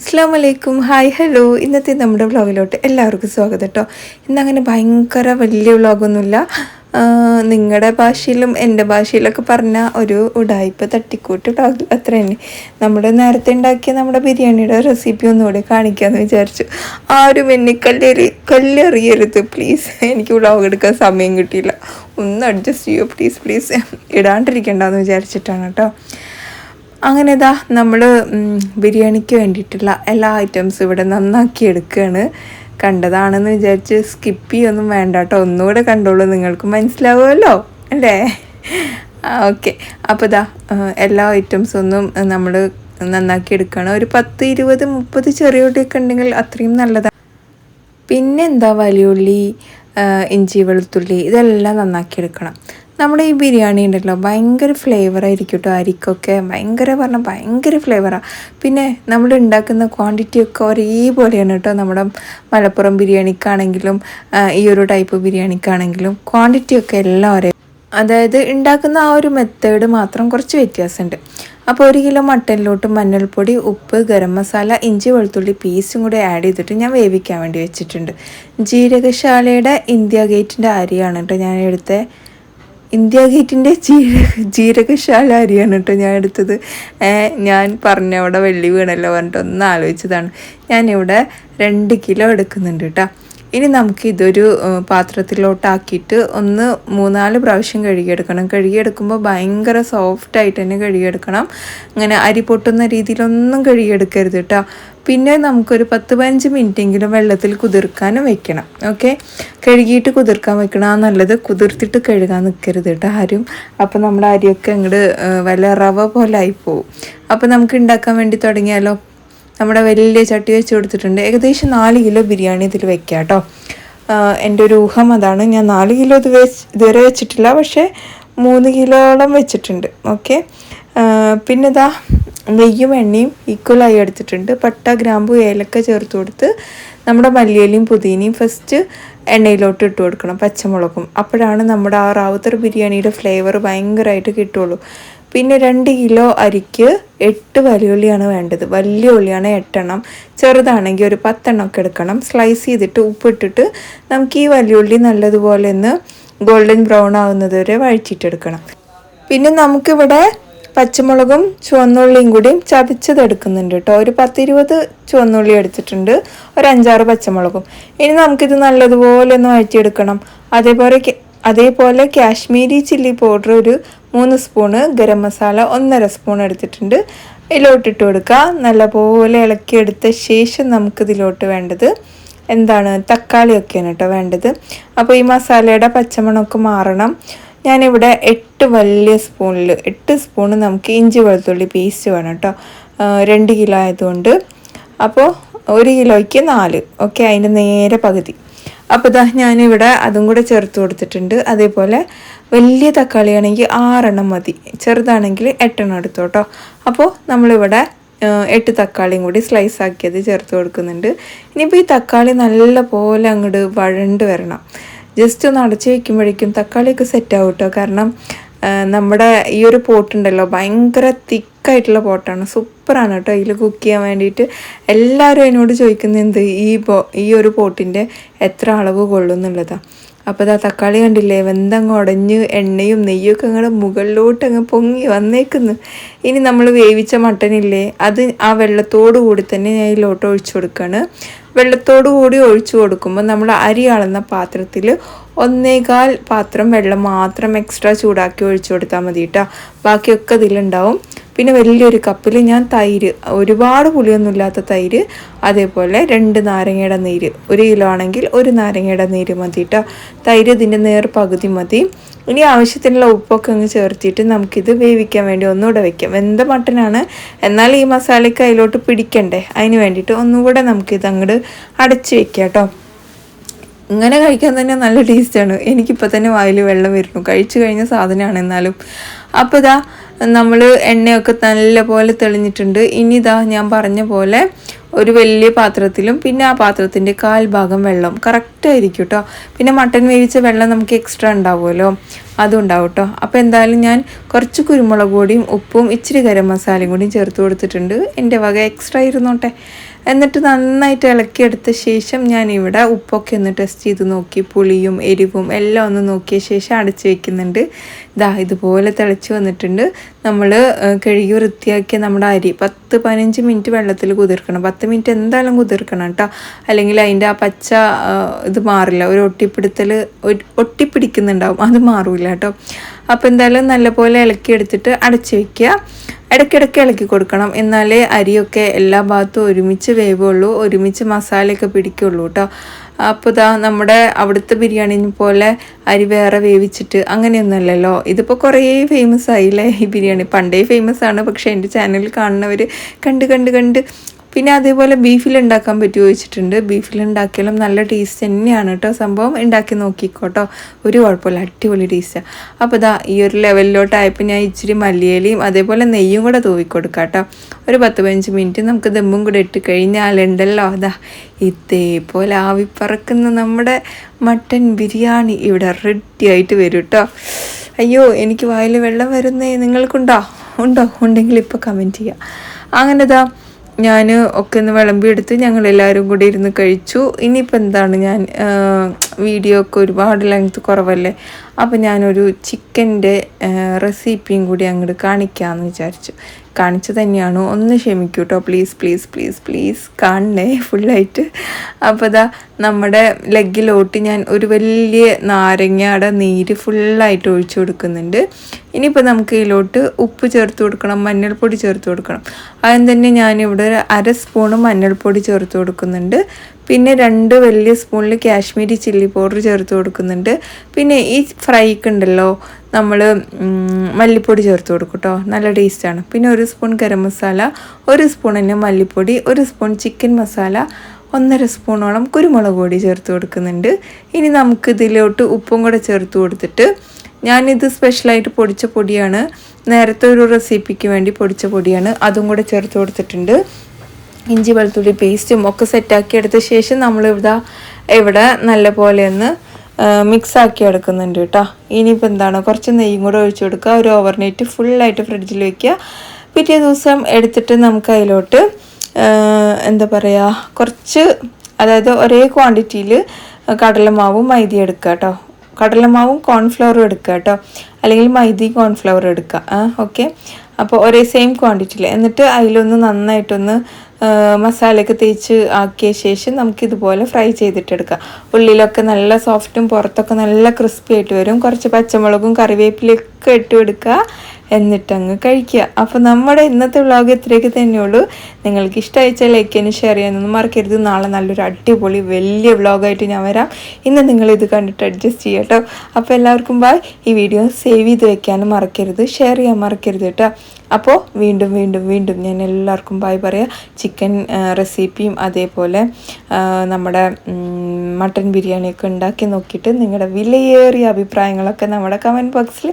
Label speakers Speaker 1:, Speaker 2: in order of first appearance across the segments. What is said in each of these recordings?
Speaker 1: അസ്സാം വലൈക്കും hi hello ഇന്നത്തെ നമ്മുടെ വ്ളോഗിലോട്ട് എല്ലാവർക്കും സ്വാഗതം കേട്ടോ ഇന്നങ്ങനെ ഭയങ്കര വലിയ വ്ളോഗൊന്നുമില്ല നിങ്ങളുടെ ഭാഷയിലും എന്റെ ഭാഷയിലൊക്കെ പറഞ്ഞ ഒരു ഉടായ്പ തട്ടിക്കൂട്ട് വ്ളോഗ് അത്ര തന്നെ നമ്മുടെ നേരത്തെ ഉണ്ടാക്കിയ നമ്മുടെ ബിരിയാണിയുടെ റെസിപ്പി ഒന്നുകൂടെ കാണിക്കാമെന്ന് വിചാരിച്ചു. ആരും എന്നെ കല്ലെറി കല്ലെറിയരുത്. പ്ലീസ് എനിക്ക് വ്ളോഗ് എടുക്കാൻ സമയം കിട്ടിയില്ല. ഒന്ന് അഡ്ജസ്റ്റ് ചെയ്യുമോ പ്ലീസ് പ്ലീസ് ഇടാണ്ടിരിക്കണ്ടെന്ന് വിചാരിച്ചിട്ടാണ് കേട്ടോ അങ്ങനെ ഇതാ നമ്മൾ ബിരിയാണിക്ക് വേണ്ടിയിട്ടുള്ള എല്ലാ ഐറ്റംസും ഇവിടെ നന്നാക്കി എടുക്കുകയാണ് കണ്ടതാണെന്ന് വിചാരിച്ച് സ്കിപ്പ് ചെയ്യൊന്നും വേണ്ട കേട്ടോ ഒന്നുകൂടെ കണ്ടോളൂ നിങ്ങൾക്ക് മനസ്സിലാവുമല്ലോ അല്ലേ? ഓക്കെ അപ്പോൾ ഇതാ എല്ലാ ഐറ്റംസും ഒന്നും നമ്മൾ നന്നാക്കി എടുക്കണം. ഒരു പത്ത് ഇരുപത് മുപ്പത് ചെറിയ ഉള്ളിയൊക്കെ ഉണ്ടെങ്കിൽ അത്രയും നല്ലതാണ് പിന്നെന്താ വലിയുള്ളി ഇഞ്ചി വെളുത്തുള്ളി ഇതെല്ലാം നന്നാക്കി എടുക്കണം. നമ്മുടെ ഈ ബിരിയാണി ഉണ്ടല്ലോ ഭയങ്കര ഫ്ലേവർ ആയിരിക്കും കേട്ടോ അരിക്കൊക്കെ. ഭയങ്കര പറഞ്ഞാൽ ഭയങ്കര ഫ്ലേവറാണ് പിന്നെ നമ്മൾ ഉണ്ടാക്കുന്ന ക്വാണ്ടിറ്റി ഒക്കെ ഒരേപോലെയാണ് കേട്ടോ നമ്മുടെ മലപ്പുറം ബിരിയാണിക്കാണെങ്കിലും ഈ ഒരു ടൈപ്പ് ബിരിയാണിക്കാണെങ്കിലും. ക്വാണ്ടിറ്റി ഒക്കെ എല്ലാം ഒരേ. അതായത് ഉണ്ടാക്കുന്ന ആ ഒരു മെത്തേഡ് മാത്രം കുറച്ച് വ്യത്യാസമുണ്ട് അപ്പോൾ ഒരു കിലോ മട്ടനിലോട്ട് മഞ്ഞൾപ്പൊടി ഉപ്പ് ഗരം മസാല ഇഞ്ചി വെളുത്തുള്ളി പീസും കൂടി ആഡ് ചെയ്തിട്ട് ഞാൻ വേവിക്കാൻ വേണ്ടി വെച്ചിട്ടുണ്ട്. ജീരകശാലയുടെ ഇന്ത്യ ഗേറ്റിന്റെ അരിയാണ് കേട്ടോ ഞാൻ എടുത്ത. ഇന്ത്യ ഗേറ്റിന്റെ ജീരക ജീരകശാല അരിയാണ് കേട്ടോ ഞാൻ എടുത്തത്. ഞാൻ പറഞ്ഞ അവിടെ വെള്ളി വീണല്ലോ പറഞ്ഞിട്ട് ഒന്ന് ആലോചിച്ചതാണ്. ഞാനിവിടെ രണ്ട് കിലോ എടുക്കുന്നുണ്ട് കേട്ടോ. ഇനി നമുക്ക് ഇതൊരു പാത്രത്തിലോട്ടാക്കിയിട്ട് ഒന്ന് മൂന്നാൽ പ്രാവശ്യം കഴുകിയെടുക്കണം. കഴുകിയെടുക്കുമ്പോൾ ഭയങ്കര സോഫ്റ്റായിട്ട് തന്നെ കഴുകിയെടുക്കണം. അങ്ങനെ അരി പൊട്ടുന്ന രീതിയിലൊന്നും കഴുകിയെടുക്കരുത് കേട്ടോ പിന്നെ നമുക്കൊരു പത്ത് പതിനഞ്ച് മിനിറ്റെങ്കിലും വെള്ളത്തിൽ കുതിർക്കാനും വെക്കണം. ഓക്കെ? കഴുകിയിട്ട് കുതിർക്കാൻ വെക്കണം. നല്ലത് കുതിർത്തിട്ട് കഴുകാൻ നിൽക്കരുത് കേട്ടോ ആരും. അപ്പോൾ നമ്മുടെ അരിയൊക്കെ അങ്ങോട്ട് വല്ല റവ പോലെ ആയിപ്പോവും അപ്പോൾ നമുക്ക് ഉണ്ടാക്കാൻ വേണ്ടി തുടങ്ങിയാലോ? നമ്മുടെ വലിയ ചട്ടി വെച്ച് കൊടുത്തിട്ടുണ്ട്. ഏകദേശം നാല് കിലോ ബിരിയാണി ഇതിൽ വെക്കാം കേട്ടോ എന്റെ ഒരു ഊഹം അതാണ്. ഞാൻ നാല് കിലോ ഇത് വെച്ച് ഇതുവരെ വെച്ചിട്ടില്ല. പക്ഷേ മൂന്ന് കിലോളം വെച്ചിട്ടുണ്ട്. ഓക്കെ. പിന്നെ ഇതാ നെയ്യും എണ്ണയും ഈക്വലായി എടുത്തിട്ടുണ്ട്. പട്ട ഗ്രാമ്പു ഏലക്ക ചേർത്ത് കൊടുത്ത് നമ്മുടെ മല്ലിയലയും പുതിനയും ഫസ്റ്റ് എണ്ണയിലോട്ട് ഇട്ട് കൊടുക്കണം പച്ചമുളകും. അപ്പോഴാണ് നമ്മുടെ ആ റാവുത്തർ ബിരിയാണിയുടെ ഫ്ലേവർ ഭയങ്കരമായിട്ട് കിട്ടുള്ളൂ. പിന്നെ രണ്ട് കിലോ അരിക്ക് എട്ട് വലിയ ഉള്ളിയാണ് വേണ്ടത്. വലിയ ഉള്ളിയാണ് എട്ടെണ്ണം. ചെറുതാണെങ്കിൽ ഒരു പത്തെണ്ണം ഒക്കെ എടുക്കണം. സ്ലൈസ് ചെയ്തിട്ട് ഉപ്പിട്ടിട്ട് നമുക്ക് ഈ വലിയ ഉള്ളി നല്ലതുപോലെ ഒന്ന് ഗോൾഡൻ ബ്രൗൺ ആവുന്നത് വരെ വഴിച്ചിട്ടെടുക്കണം പിന്നെ നമുക്കിവിടെ പച്ചമുളകും ചുവന്നുള്ളിയും കൂടിയും ചതച്ചതെടുക്കുന്നുണ്ട് കേട്ടോ. ഒരു പത്തിരുപത് ചുവന്നുള്ളി എടുത്തിട്ടുണ്ട്. ഒരു അഞ്ചാറ് പച്ചമുളകും. ഇനി നമുക്കിത് നല്ലതുപോലെ ഒന്ന് വഴറ്റിയെടുക്കണം. അതേപോലെ അതേപോലെ കാശ്മീരി ചില്ലി പൗഡർ ഒരു മൂന്ന് സ്പൂണ് ഗരം മസാല ഒന്നര സ്പൂൺ എടുത്തിട്ടുണ്ട്. ഇതിലോട്ടിട്ട് കൊടുക്കുക. നല്ലപോലെ ഇളക്കിയെടുത്ത ശേഷം നമുക്കിതിലോട്ട് വേണ്ടത് എന്താണ്? തക്കാളിയൊക്കെയാണ് കേട്ടോ വേണ്ടത്. അപ്പോൾ ഈ മസാലയുടെ പച്ചമണമൊക്കെ മാറണം. ഞാനിവിടെ എട്ട് വലിയ സ്പൂണിൽ എട്ട് സ്പൂണ് നമുക്ക് ഇഞ്ചി വെളുത്തുള്ളി പേസ്റ്റ് വേണം കേട്ടോ. രണ്ട് കിലോ ആയതുകൊണ്ട്. അപ്പോൾ ഒരു കിലോയ്ക്ക് നാല്. ഓക്കെ അതിന്റെ നേരെ പകുതി. അപ്പോൾ ഇതാ ഞാനിവിടെ അതും കൂടെ ചേർത്ത് കൊടുത്തിട്ടുണ്ട്. അതേപോലെ വലിയ തക്കാളി തക്കാളിയാണെങ്കിൽ ആറെണ്ണം മതി. ചെറുതാണെങ്കിൽ എട്ടെണ്ണം എടുത്തോട്ടോ അപ്പോൾ നമ്മളിവിടെ എട്ട് തക്കാളിയും കൂടി സ്ലൈസ് ആക്കിയത് ചേർത്ത് കൊടുക്കുന്നുണ്ട്. ഇനിയിപ്പോൾ ഈ തക്കാളി നല്ല പോലെ അങ്ങോട്ട് വഴണ്ട് വരണം. ജസ്റ്റ് ഒന്ന് അടച്ചു വയ്ക്കുമ്പോഴേക്കും തക്കാളിയൊക്കെ സെറ്റ് ആവും കേട്ടോ കാരണം നമ്മുടെ ഈ ഒരു പോട്ടുണ്ടല്ലോ ഭയങ്കര തിക്കായിട്ടുള്ള പോട്ടാണ്. സൂപ്പറാണ് കേട്ടോ ഇതിൽ കുക്ക് ചെയ്യാൻ വേണ്ടിയിട്ട് എല്ലാവരും എന്നോട് ചോദിക്കുന്നത് എന്ത് ഈ ഈ ഒരു പോട്ടിന്റെ എത്ര അളവ് കൊള്ളും എന്നുള്ളതാണ് അപ്പോൾ ഇതാ തക്കാളി കണ്ടില്ലേ? വെന്തങ്ങ് ഉടഞ്ഞ് എണ്ണയും നെയ്യൊക്കെ അങ്ങോട്ട് മുകളിലോട്ട് അങ്ങ് പൊങ്ങി വന്നേക്കുന്നു. ഇനി നമ്മൾ വേവിച്ച മട്ടനില്ലേ അത് ആ വെള്ളത്തോടു കൂടി തന്നെ ഞാൻ ഇതിലോട്ട് ഒഴിച്ചു കൊടുക്കുകയാണ് വെള്ളത്തോടു കൂടി ഒഴിച്ചു കൊടുക്കുമ്പോൾ നമ്മൾ അരി അളന്ന പാത്രത്തിൽ ഒന്നേകാൽ പാത്രം വെള്ളം മാത്രം എക്സ്ട്രാ ചൂടാക്കി ഒഴിച്ചു കൊടുത്താൽ മതി കേട്ടോ. ബാക്കിയൊക്കെ ഇതിലുണ്ടാവും. പിന്നെ വലിയൊരു കപ്പിൽ ഞാൻ തൈര് ഒരുപാട് പുളിയൊന്നും ഇല്ലാത്ത തൈര് അതേപോലെ രണ്ട് നാരങ്ങയുടെ നീര് ഒരു കിലോ ആണെങ്കിൽ ഒരു നാരങ്ങയുടെ നീര് മതി കേട്ടോ തൈര് ഇതിന്റെ നേർ പകുതി മതി. ഇനി ആവശ്യത്തിനുള്ള ഉപ്പൊക്കെ അങ്ങ് ചേർത്തിട്ട് നമുക്കിത് വേവിക്കാൻ വേണ്ടി ഒന്നുകൂടെ വെക്കാം. വെന്ത മട്ടനാണ്? എന്നാൽ ഈ മസാലയ്ക്ക് അതിലോട്ട് പിടിക്കണ്ടേ? അതിന് വേണ്ടിയിട്ട് ഒന്നുകൂടെ നമുക്കിത് അങ്ങോട്ട് അടച്ച് വെക്കാം കേട്ടോ ഇങ്ങനെ കഴിക്കാൻ തന്നെ നല്ല ടേസ്റ്റാണ് എനിക്കിപ്പോൾ തന്നെ വായിൽ വെള്ളം വരുന്നു. കഴിച്ചു കഴിഞ്ഞ സാധനമാണ് എന്നാലും. അപ്പോൾ ഇതാ നമ്മൾ എണ്ണയൊക്കെ നല്ല പോലെ തെളിഞ്ഞിട്ടുണ്ട്. ഇനി ഇതാ ഞാൻ പറഞ്ഞ പോലെ ഒരു വലിയ പാത്രത്തിലും പിന്നെ ആ പാത്രത്തിന്റെ കാൽഭാഗം വെള്ളം. കറക്റ്റായിരിക്കും കേട്ടോ പിന്നെ മട്ടൻ വേവിച്ച വെള്ളം നമുക്ക് എക്സ്ട്രാ ഉണ്ടാവുമല്ലോ. അതും ഉണ്ടാവും കേട്ടോ അപ്പോൾ എന്തായാലും ഞാൻ കുറച്ച് കുരുമുളക് പൊടിയും ഉപ്പും ഇച്ചിരി ഗരം മസാലയും കൂടിയും ചേർത്ത് കൊടുത്തിട്ടുണ്ട്. എന്റെ വക എക്സ്ട്രാ ഇരുന്നോട്ടെ. എന്നിട്ട് നന്നായിട്ട് ഇളക്കിയെടുത്ത ശേഷം ഞാൻ ഇവിടെ ഉപ്പൊക്കെ ഒന്ന് ടെസ്റ്റ് ചെയ്ത് നോക്കി. പുളിയും എരിവും എല്ലാം ഒന്ന് നോക്കിയ ശേഷം അടച്ചു വെക്കുന്നുണ്ട്. ഇതാ ഇതുപോലെ തിളച്ച് വന്നിട്ടുണ്ട്. നമ്മൾ കഴുകി വൃത്തിയാക്കിയ നമ്മുടെ അരി പത്ത് പതിനഞ്ച് മിനിറ്റ് വെള്ളത്തിൽ കുതിർക്കണം. പത്ത് മിനിറ്റ് എന്തായാലും കുതിർക്കണം കേട്ടോ. അല്ലെങ്കിൽ അതിന്റെ ആ പച്ച ഇത് മാറില്ല. ഒരു ഒട്ടിപ്പിടുത്തൽ ഒട്ടിപ്പിടിക്കുന്നുണ്ടാവും. അത് മാറില്ല കേട്ടോ. അപ്പോൾ എന്തായാലും നല്ലപോലെ ഇളക്കിയെടുത്തിട്ട് അടച്ചു വയ്ക്കുക ഇടയ്ക്കിടയ്ക്ക് ഇളക്കി കൊടുക്കണം. എന്നാലേ അരിയൊക്കെ എല്ലാ ഭാഗത്തും ഒരുമിച്ച് വേവുള്ളൂ. ഒരുമിച്ച് മസാലയൊക്കെ പിടിക്കുള്ളൂ കേട്ടോ. അപ്പോൾ ഇതാ നമ്മുടെ അവിടുത്തെ ബിരിയാണി പോലെ അരി വേറെ വേവിച്ചിട്ട് അങ്ങനെയൊന്നുമല്ലല്ലോ. ഇതിപ്പോൾ കുറേ ഫേമസ് ആയില്ലേ ഈ ബിരിയാണി. പണ്ടേ ഫേമസ് ആണ് പക്ഷേ എന്റെ ചാനലിൽ കാണുന്നവർ കണ്ട് കണ്ട് കണ്ട് പിന്നെ അതേപോലെ ബീഫിൽ ഉണ്ടാക്കാൻ പറ്റുമോ ചോദിച്ചിട്ടുണ്ട്. ബീഫിൽ ഉണ്ടാക്കിയാലും നല്ല ടേസ്റ്റ് തന്നെയാണ് കേട്ടോ സംഭവം. ഉണ്ടാക്കി നോക്കിക്കോട്ടോ. ഒരു കുഴപ്പമില്ല. അടിപൊളി ടേസ്റ്റാണ് അപ്പോൾ ഇതാ ഈ ഒരു ലെവലിലോട്ടായപ്പോൾ ഞാൻ ഇച്ചിരി മല്ലിയിലയും അതേപോലെ നെയ്യും കൂടെ തൂവിക്കൊടുക്കാം കേട്ടോ ഒരു പത്ത് പതിനഞ്ച് മിനിറ്റ് നമുക്ക് ദമ്മും കൂടെ ഇട്ട് കഴിഞ്ഞാലുണ്ടല്ലോ. അതാ ഇതേപോലെ ആവിപ്പറക്കുന്ന നമ്മുടെ മട്ടൻ ബിരിയാണി ഇവിടെ റെഡി ആയിട്ട് വരും കേട്ടോ അയ്യോ എനിക്ക് വായിൽ വെള്ളം വരുന്നേ നിങ്ങൾക്കുണ്ടോ? ഉണ്ടോ? ഉണ്ടെങ്കിൽ ഇപ്പോൾ കമന്റ് ചെയ്യാം. അങ്ങനെ ഇതാ ഞാൻ ഒക്കെ ഒന്ന് വിളമ്പിയെടുത്ത് ഞങ്ങൾ എല്ലാവരും കൂടി ഇരുന്ന് കഴിച്ചു. ഇനിയിപ്പോൾ എന്താണ് ഞാൻ വീഡിയോ ഒക്കെ ഒരുപാട് ലെങ്ത് കുറവല്ലേ? അപ്പോൾ ഞാനൊരു ചിക്കന്റെ റെസിപ്പിയും കൂടി അങ്ങോട്ട് കാണിക്കാമെന്ന് വിചാരിച്ചു. കാണിച്ചു തന്നെയാണോ? ഒന്ന് ക്ഷമിക്കൂ കേട്ടോ പ്ലീസ് പ്ലീസ് പ്ലീസ് പ്ലീസ് കാണണേ ഫുള്ളായിട്ട് അപ്പോൾ ഇതാ നമ്മുടെ ലെഗിലോട്ട് ഞാൻ ഒരു വലിയ നാരങ്ങയുടെ നീര് ഫുള്ളായിട്ട് ഒഴിച്ചു കൊടുക്കുന്നുണ്ട്. ഇനിയിപ്പോൾ നമുക്ക് ഇതിലോട്ട് ഉപ്പ് ചേർത്ത് കൊടുക്കണം മഞ്ഞൾപ്പൊടി ചേർത്ത് കൊടുക്കണം. അതിന് തന്നെ ഞാനിവിടെ ഒരു അര സ്പൂണ് മഞ്ഞൾപ്പൊടി ചേർത്ത് കൊടുക്കുന്നുണ്ട്. പിന്നെ രണ്ട് വലിയ സ്പൂണിൽ കാശ്മീരി ചില്ലി പൗഡർ ചേർത്ത് കൊടുക്കുന്നുണ്ട്. പിന്നെ ഈ ഫ്രൈക്ക് ഉണ്ടല്ലോ നമ്മൾ മല്ലിപ്പൊടി ചേർത്ത് കൊടുക്കും കേട്ടോ നല്ല ടേസ്റ്റാണ് പിന്നെ ഒരു സ്പൂൺ ഗരം മസാല ഒരു സ്പൂൺ തന്നെ മല്ലിപ്പൊടി ഒരു സ്പൂൺ ചിക്കൻ മസാല ഒന്നര സ്പൂണോളം കുരുമുളക് പൊടി ചേർത്ത് കൊടുക്കുന്നുണ്ട്. ഇനി നമുക്ക് ഇതിലോട്ട് ഉപ്പും കൂടെ ചേർത്ത് കൊടുത്തിട്ട് ഞാനിത് സ്പെഷ്യലായിട്ട് പൊടിച്ച പൊടിയാണ്. നേരത്തെ ഒരു റെസിപ്പിക്ക് വേണ്ടി പൊടിച്ച പൊടിയാണ്. അതും കൂടെ ചേർത്ത് കൊടുത്തിട്ടുണ്ട്. ഇഞ്ചി വെളുത്തുള്ളി പേസ്റ്റും ഒക്കെ സെറ്റാക്കി എടുത്ത ശേഷം നമ്മൾ ഇവിടെ ഇവിടെ നല്ല പോലെ ഒന്ന് മിക്സ് ആക്കി എടുക്കുന്നുണ്ട് കേട്ടോ. ഇനിയിപ്പോൾ എന്താണ്? കുറച്ച് നെയ്യും കൂടെ ഒഴിച്ചു കൊടുക്കുക. ഒരു ഓവർനൈറ്റ് ഫുള്ളായിട്ട് ഫ്രിഡ്ജിൽ വയ്ക്കുക പിറ്റേ ദിവസം എടുത്തിട്ട് നമുക്ക് അതിലോട്ട് എന്താ പറയുക കുറച്ച് അതായത് ഒരേ ക്വാണ്ടിറ്റിയിൽ കടലമാവും മൈദ എടുക്കുക കേട്ടോ. കടലമാവും കോൺഫ്ലവറും എടുക്കുക കേട്ടോ. അല്ലെങ്കിൽ മൈദി കോൺഫ്ലവർ എടുക്കുക. ഓക്കെ അപ്പോൾ ഒരേ സെയിം ക്വാണ്ടിറ്റിയിൽ എന്നിട്ട് അതിലൊന്ന് നന്നായിട്ടൊന്ന് മസാലയൊക്കെ തേച്ച് ആക്കിയ ശേഷം നമുക്കിതുപോലെ ഫ്രൈ ചെയ്തിട്ടെടുക്കാം. ഉള്ളിലൊക്കെ നല്ല സോഫ്റ്റും പുറത്തൊക്കെ നല്ല ക്രിസ്പി ആയിട്ട് വരും. കുറച്ച് പച്ചമുളകും കറിവേപ്പിലൊക്കെ ഇട്ട് കൊടുക്കുക എന്നിട്ടങ്ങ് കഴിക്കുക. അപ്പോൾ നമ്മുടെ ഇന്നത്തെ വ്ളോഗ് ഇത്രയൊക്കെ തന്നെയുള്ളൂ നിങ്ങൾക്ക് ഇഷ്ടമായിച്ചാൽ ലൈക്ക് ചെയ്യാനും ഷെയർ ചെയ്യാനൊന്നും മറക്കരുത്. നാളെ നല്ലൊരു അടിപൊളി വലിയ വ്ളോഗായിട്ട് ഞാൻ വരാം. ഇന്ന് നിങ്ങൾ ഇത് കണ്ടിട്ട് അഡ്ജസ്റ്റ് ചെയ്യാം കേട്ടോ അപ്പോൾ എല്ലാവർക്കും ബായ് ഈ വീഡിയോ സേവ് ചെയ്ത് വെക്കാനും മറക്കരുത്. ഷെയർ ചെയ്യാൻ മറക്കരുത് കേട്ടോ അപ്പോൾ വീണ്ടും വീണ്ടും വീണ്ടും ഞാൻ എല്ലാവർക്കും ബായ് പറയാം. ചിക്കൻ റെസിപ്പിയും അതേപോലെ നമ്മുടെ മട്ടൻ ബിരിയാണിയൊക്കെ ഉണ്ടാക്കി നോക്കിയിട്ട് നിങ്ങളുടെ വിലയേറിയ അഭിപ്രായങ്ങളൊക്കെ നമ്മുടെ കമന്റ് ബോക്സിൽ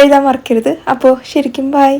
Speaker 1: എഴുതാൻ മറക്കരുത്. അപ്പോൾ ശരിക്കും ബായ്